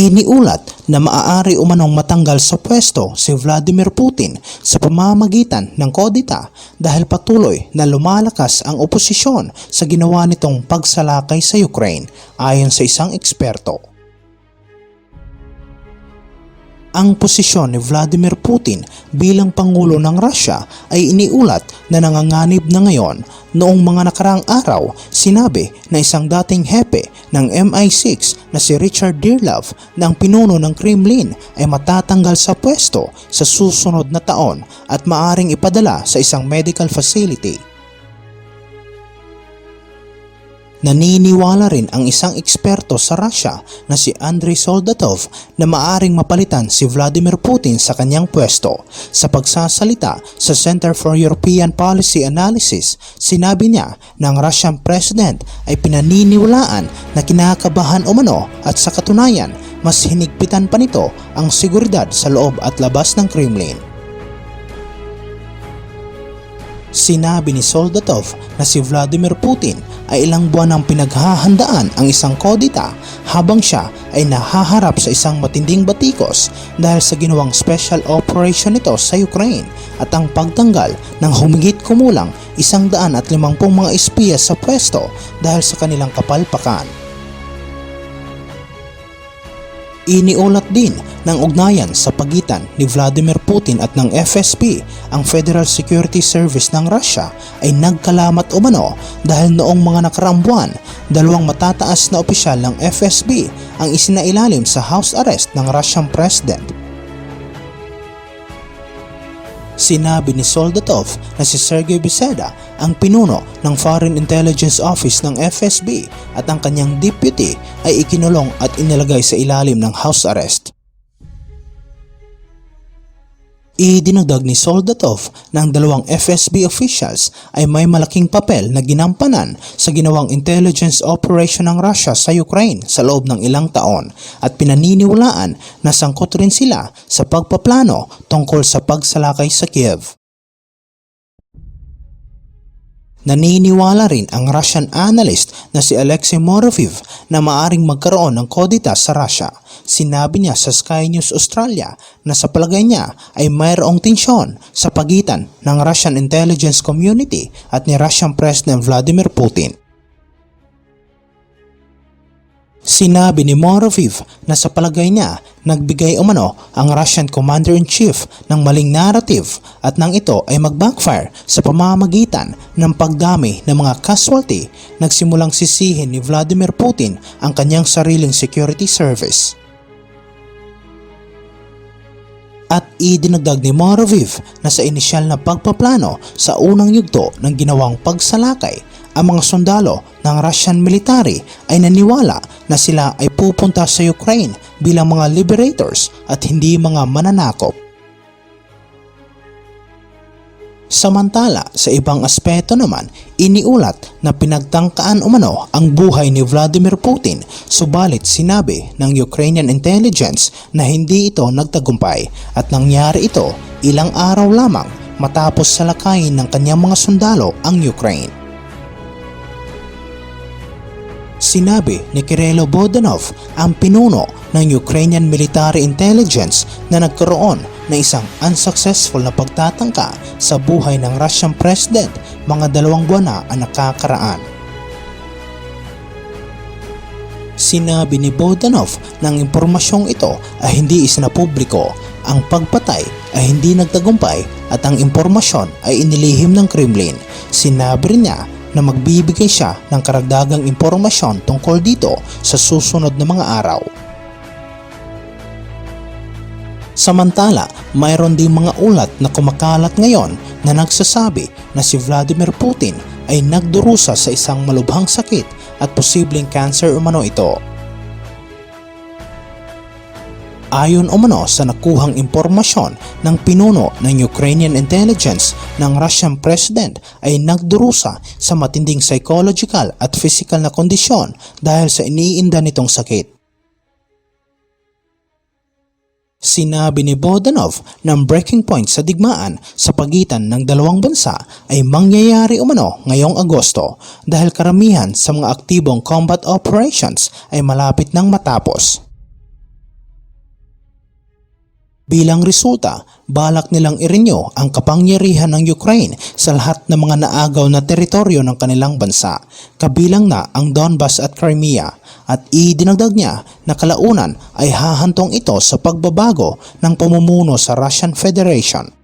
Iniulat na maaari umanong matanggal sa pwesto si Vladimir Putin sa pamamagitan ng kodita dahil patuloy na lumalakas ang oposisyon sa ginawa nitong pagsalakay sa Ukraine ayon sa isang eksperto. Ang posisyon ni Vladimir Putin bilang Pangulo ng Russia ay iniulat na nanganganib na ngayon noong mga nakaraang araw sinabi na isang dating hepe ng MI6 na si Richard Dearlove na ang pinuno ng Kremlin ay matatanggal sa pwesto sa susunod na taon at maaring ipadala sa isang medical facility. Naniniwala rin ang isang eksperto sa Russia na si Andrei Soldatov na maaring mapalitan si Vladimir Putin sa kanyang pwesto. Sa pagsasalita sa Center for European Policy Analysis, sinabi niya na ang Russian President ay pinaniniwalaan na kinakabahan umano at sa katunayan mas hinigpitan pa nito ang seguridad sa loob at labas ng Kremlin. Sinabi ni Soldatov na si Vladimir Putin ay ilang buwan nang pinaghahandaan ang isang kodita habang siya ay nahaharap sa isang matinding batikos dahil sa ginawang special operation nito sa Ukraine at ang pagtanggal ng humigit kumulang isang daan at limangpong mga espiya sa pwesto dahil sa kanilang kapalpakan. Iniulat din ng ugnayan sa pagitan ni Vladimir Putin at ng FSB, ang Federal Security Service ng Russia ay nagkalamat umano dahil noong mga nakaraang buwan, dalawang matataas na opisyal ng FSB ang isinailalim sa house arrest ng Russian President. Sinabi ni Soldatov na si Sergey Beseda ang pinuno ng Foreign Intelligence Office ng FSB at ang kanyang deputy ay ikinulong at inilagay sa ilalim ng house arrest. Idinagdag ni Soldatov na ang dalawang FSB officials ay may malaking papel na ginampanan sa ginawang intelligence operation ng Russia sa Ukraine sa loob ng ilang taon at pinaniniwalaan na sangkot rin sila sa pagpaplano tungkol sa pagsalakay sa Kiev. Naniniwala rin ang Russian analyst na si Alexei Moroviv na maaring magkaroon ng kodita sa Russia. Sinabi niya sa Sky News Australia na sa palagay niya ay mayroong tensyon sa pagitan ng Russian intelligence community at ni Russian President Vladimir Putin. Sinabi ni Moroviv na sa palagay niya nagbigay umano ang Russian Commander-in-Chief ng maling narrative at nang ito ay mag-backfire sa pamamagitan ng pagdami ng mga casualty nagsimulang sisihin ni Vladimir Putin ang kanyang sariling security service. At idinagdag ni Moroviv na sa inisyal na pagpaplano sa unang yugto ng ginawang pagsalakay ang mga sundalo ng Russian military ay naniwala na sila ay pupunta sa Ukraine bilang mga liberators at hindi mga mananakop. Samantala, sa ibang aspeto naman, iniulat na pinagtangkaan umano ang buhay ni Vladimir Putin subalit sinabi ng Ukrainian intelligence na hindi ito nagtagumpay at nangyari ito ilang araw lamang matapos salakayin ng kanyang mga sundalo ang Ukraine. Sinabi ni Kirilo Bodanov ang pinuno ng Ukrainian Military Intelligence na nagkaroon ng isang unsuccessful na pagtatangka sa buhay ng Russian President mga dalawang buwan na ang nakakaraan. Sinabi ni Bodanov na ang impormasyong ito ay hindi isinapubliko, ang pagpatay ay hindi nagtagumpay at ang impormasyon ay inilihim ng Kremlin. Sinabi niya na magbibigay siya ng karagdagang impormasyon tungkol dito sa susunod na mga araw. Samantala, mayroon ding mga ulat na kumakalat ngayon na nagsasabi na si Vladimir Putin ay nagdurusa sa isang malubhang sakit at posibleng cancer umano ito. Ayon umano sa nakuhang impormasyon ng pinuno ng Ukrainian intelligence ng Russian President ay nagdurusa sa matinding psychological at physical na kondisyon dahil sa iniinda nitong sakit. Sinabi ni Bodanov ng breaking point sa digmaan sa pagitan ng dalawang bansa ay mangyayari umano ngayong Agosto dahil karamihan sa mga aktibong combat operations ay malapit nang matapos. Bilang resulta, balak nilang irinyo ang kapangyarihan ng Ukraine sa lahat ng mga naagaw na teritoryo ng kanilang bansa, kabilang na ang Donbas at Crimea, at idinagdag niya na kalaunan ay hahantong ito sa pagbabago ng pamumuno sa Russian Federation.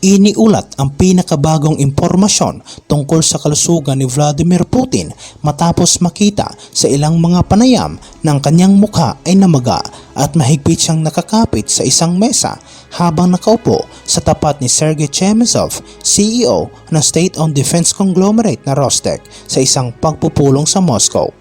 Iniulat ang pinakabagong impormasyon tungkol sa kalusugan ni Vladimir Putin matapos makita sa ilang mga panayam ng kanyang mukha ay namaga at mahigpit siyang nakakapit sa isang mesa habang nakaupo sa tapat ni Sergei Chemezov, CEO ng state-owned defense conglomerate na Rostec sa isang pagpupulong sa Moscow.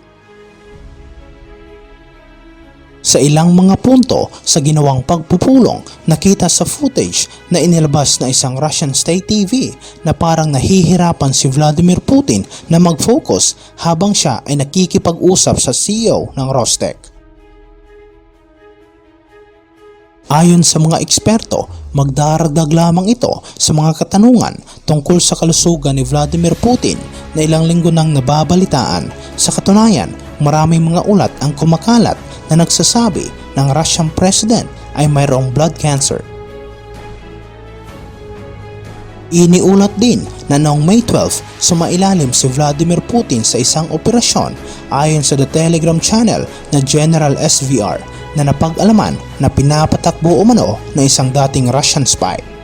Sa ilang mga punto sa ginawang pagpupulong, nakita sa footage na inilabas na isang Russian state TV na parang nahihirapan si Vladimir Putin na mag-focus habang siya ay nakikipag-usap sa CEO ng Rostec. Ayon sa mga eksperto, magdaragdag lamang ito sa mga katanungan tungkol sa kalusugan ni Vladimir Putin na ilang linggo nang nababalitaan. Sa katunayan, maraming mga ulat ang kumakalat na nagsasabi ng Russian President ay mayroong blood cancer. Iniulat din na noong May 12, sumailalim si Vladimir Putin sa isang operasyon ayon sa The Telegram channel na General SVR na napag-alaman na pinapatakbo umano ng isang dating Russian spy.